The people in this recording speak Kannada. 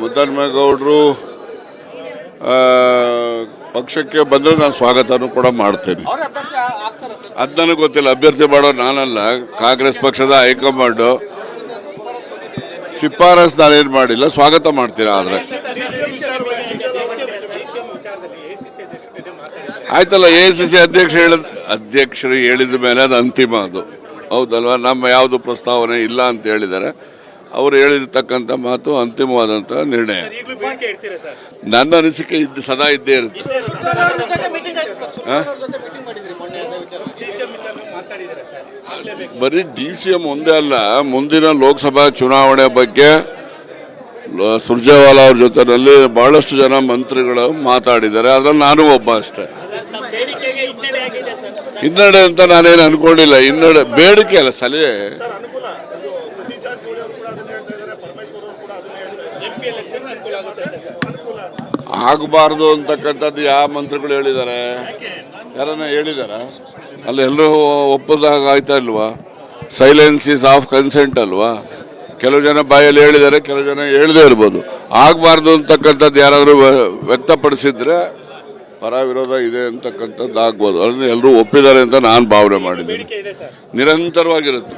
ಮುದ್ದನ್ಮೇಗೌಡರು ಪಕ್ಷಕ್ಕೆ ಬಂದರೆ ನಾನು ಸ್ವಾಗತನೂ ಕೂಡ ಮಾಡ್ತೇನೆ. ಅದು ನನಗೆ ಗೊತ್ತಿಲ್ಲ ಅಭ್ಯರ್ಥಿ ಮಾಡೋ ನಾನಲ್ಲ ಕಾಂಗ್ರೆಸ್ ಪಕ್ಷದ ಹೈಕಮಾಂಡು. ಶಿಫಾರಸ್ ನಾನೇನು ಮಾಡಿಲ್ಲ ಸ್ವಾಗತ ಮಾಡ್ತೀನಿ ಆದರೆ. ಆಯ್ತಲ್ಲ ಎ ಸಿ ಸಿ ಅಧ್ಯಕ್ಷ ಹೇಳಿದ ಅಧ್ಯಕ್ಷರು ಹೇಳಿದ ಮೇಲೆ ಅದು ಅಂತಿಮ ಅದು. ಹೌದಲ್ವಾ? ನಮ್ಮ ಯಾವುದು ಪ್ರಸ್ತಾವನೆ ಇಲ್ಲ ಅಂತ ಹೇಳಿದ್ದಾರೆ. ಅವರು ಹೇಳಿರ್ತಕ್ಕಂಥ ಮಾತು ಅಂತಿಮವಾದಂಥ ನಿರ್ಣಯ. ಈಗಲೂ ಬೇಡಿಕೆ ಇಡ್ತೀರಾ ಸರ್? ನನ್ನ ಅನಿಸಿಕೆ ಇದ್ದು ಸದಾ ಇದ್ದೇ ಇರುತ್ತೆ. ಬರೀ ಡಿ ಸಿ ಎಂ ಒಂದೇ ಅಲ್ಲ ಮುಂದಿನ ಲೋಕಸಭಾ ಚುನಾವಣೆ ಬಗ್ಗೆ ಸುರ್ಜೇವಾಲಾ ಅವ್ರ ಜೊತೆನಲ್ಲಿ ಬಹಳಷ್ಟು ಜನ ಮಂತ್ರಿಗಳು ಮಾತಾಡಿದ್ದಾರೆ. ಅದ್ರಲ್ಲಿ ನಾನು ಒಬ್ಬ ಅಷ್ಟೇ. ಬೇಡಿಕೆಗೆ ಹಿನ್ನಡೆ ಅಂತ ನಾನೇನು ಅನ್ಕೊಂಡಿಲ್ಲ. ಹಿನ್ನಡೆ ಬೇಡಿಕೆ ಅಲ್ಲ ಸಲಹೆ. ಸತೀಶ್ ಜಾರಕಿಹೊಳಿ ಅವರು ಕೂಡ ಅದನ್ನ ಹೇಳ್ತಾ ಇದ್ದಾರೆ ಪರಮೇಶ್ವರ್ ಅವರು ಕೂಡ ಅದನ್ನ ಹೇಳ್ತಾ ಇದ್ದಾರೆ. ಎಂ ಪಿ ಎಲೆಕ್ಷನ್ ಅನುಕೂಲ ಆಗುತ್ತೆ? ಅನುಕೂಲ ಆಗಬಾರ್ದು ಅಂತಕ್ಕಂಥದ್ದು ಯಾವ ಮಂತ್ರಿಗಳು ಹೇಳಿದ್ದಾರೆ? ಯಾರನ್ನ ಹೇಳಿದ್ದಾರೆ? ಅಲ್ಲಿ ಎಲ್ಲರೂ ಒಪ್ಪದಾಗ ಆಯ್ತಾ ಇಲ್ವಾ? ಸೈಲೆನ್ಸ್ ಇಸ್ ಆಫ್ ಕನ್ಸೆಂಟ್ ಅಲ್ವಾ? ಕೆಲವು ಜನ ಬಾಯಲ್ಲಿ ಹೇಳಿದ್ದಾರೆ ಕೆಲವು ಜನ ಹೇಳದೇ ಇರ್ಬೋದು. ಆಗಬಾರ್ದು ಅಂತಕ್ಕಂಥದ್ದು ಯಾರಾದರೂ ವ್ಯಕ್ತಪಡಿಸಿದ್ರೆ ಪರ ವಿರೋಧ ಇದೆ ಅಂತಕ್ಕಂಥದ್ದು ಆಗ್ಬೋದು. ಅದನ್ನು ಎಲ್ಲರೂ ಒಪ್ಪಿದ್ದಾರೆ ಅಂತ ನಾನು ಭಾವನೆ ಮಾಡಿದ್ದೀನಿ. ಸರ್. ನಿರಂತರವಾಗಿರುತ್ತೆ.